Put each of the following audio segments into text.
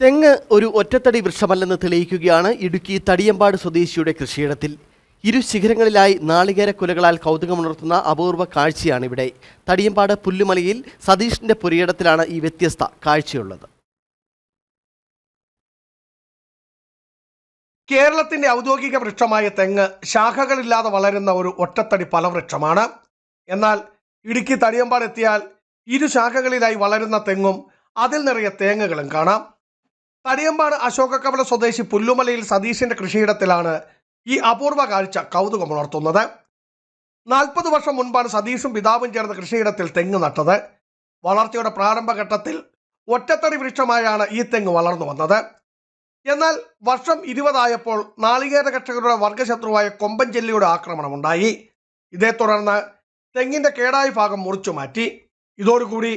തെങ്ങ് ഒരു ഒറ്റത്തടി വൃക്ഷമല്ലെന്ന് തെളിയിക്കുകയാണ് ഇടുക്കി തടിയമ്പാട് സ്വദേശിയുടെ കൃഷിയിടത്തിൽ. ഇരു ശിഖരങ്ങളിലായി നാളികേര കുലകളാൽ കൗതുകമുണർത്തുന്ന അപൂർവ കാഴ്ചയാണിവിടെ. തടിയമ്പാട് പുല്ലുമലയിൽ സതീഷിന്റെ പുരയിടത്തിലാണ് ഈ വ്യത്യസ്ത കാഴ്ചയുള്ളത്. കേരളത്തിന്റെ ഔദ്യോഗിക വൃക്ഷമായ തെങ്ങ് ശാഖകളില്ലാതെ വളരുന്ന ഒരു ഒറ്റത്തടി ഫലവൃക്ഷമാണ് എന്നാൽ ഇടുക്കി തടിയമ്പാട് എത്തിയാൽ ഇരു ശാഖകളിലായി വളരുന്ന തെങ്ങും അതിൽ നിറയെ തേങ്ങകളും കാണാം. തടിയമ്പാട് അശോകക്കവല സ്വദേശി പുല്ലുമലയിൽ സതീഷിന്റെ കൃഷിയിടത്തിലാണ് ഈ അപൂർവ കാഴ്ച കൗതുകമുണർത്തുന്നത് നാൽപ്പത് വർഷം മുൻപാണ് സതീഷും പിതാവും ചേർന്ന് കൃഷിയിടത്തിൽ തെങ്ങ് നട്ടത്. വളർച്ചയുടെ പ്രാരംഭഘട്ടത്തിൽ ഒറ്റത്തടി വൃക്ഷമായാണ് ഈ തെങ്ങ് വളർന്നു വന്നത്. എന്നാൽ വർഷം ഇരുപതായപ്പോൾ നാളികേര കർഷകരുടെ വർഗശത്രുവായ കൊമ്പൻ ചെല്ലിയുടെ ആക്രമണമുണ്ടായി. ഇതേ തുടർന്ന് തെങ്ങിന്റെ കേടായ ഭാഗം മുറിച്ചു മാറ്റി. ഇതോടുകൂടി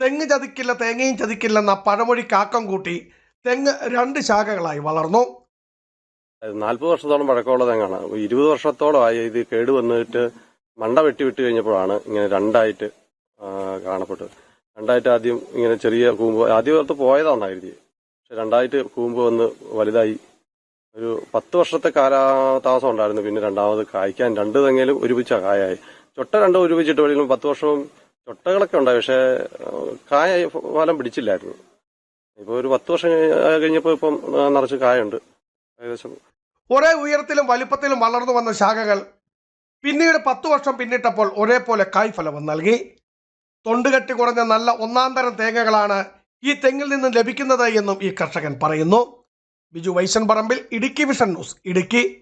തെങ്ങ് ചതിക്കില്ല തേങ്ങയും ചതിക്കില്ലെന്ന പഴമൊഴി കാക്കം കൂട്ടി തെങ്ങ് രണ്ട് ശാഖകളായി വളർന്നു. നാൽപ്പത് വർഷത്തോളം പഴക്കമുള്ള തെങ്ങാണ്. ഇരുപത് വർഷത്തോളമായി ഇത് കേട് വന്നിട്ട് മണ്ട വെട്ടി വിട്ട് കഴിഞ്ഞപ്പോഴാണ് ഇങ്ങനെ രണ്ടായിട്ട് കാണപ്പെട്ടത്. രണ്ടായിട്ട് ആദ്യം ഇങ്ങനെ ചെറിയ കൂമ്പ് ആദ്യം ഓർത്ത് പോയതാണായിരുന്നു പക്ഷെ രണ്ടായിട്ട് കൂമ്പ് വന്ന് വലുതായി. ഒരു പത്ത് വർഷത്തെ കാലാതാമസം ഉണ്ടായിരുന്നു. പിന്നെ രണ്ടാമത് കായ്ക്കാൻ രണ്ട് തെങ്ങയിലും ഒരുമിച്ച കായായി. ചൊട്ട രണ്ടും ഒരുമിച്ചിട്ട് വഴിയിലും പത്ത് വർഷവും ചൊട്ടകളൊക്കെ ഉണ്ടായി. പക്ഷെ കായ ഫലം പിടിച്ചില്ലായിരുന്നു. ഇപ്പൊ ഒരു പത്ത് വർഷം കഴിഞ്ഞപ്പോൾ ഇപ്പം നിറച്ച് കായുണ്ട്. ഏകദേശം. ഒരേ ഉയരത്തിലും വലിപ്പത്തിലും വളർന്നു വന്ന ശാഖകൾ പിന്നീട് പത്തു വർഷം പിന്നിട്ടപ്പോൾ ഒരേപോലെ കായ്ഫലവും നൽകി. തൊണ്ടുകെട്ടി കുറഞ്ഞ നല്ല ഒന്നാം തരം തേങ്ങകളാണ് ഈ തെങ്ങിൽ നിന്നും ലഭിക്കുന്നത് എന്നും ഈ കർഷകൻ പറയുന്നു. Biju Vaishan Parambil Idukki vision news Idukki.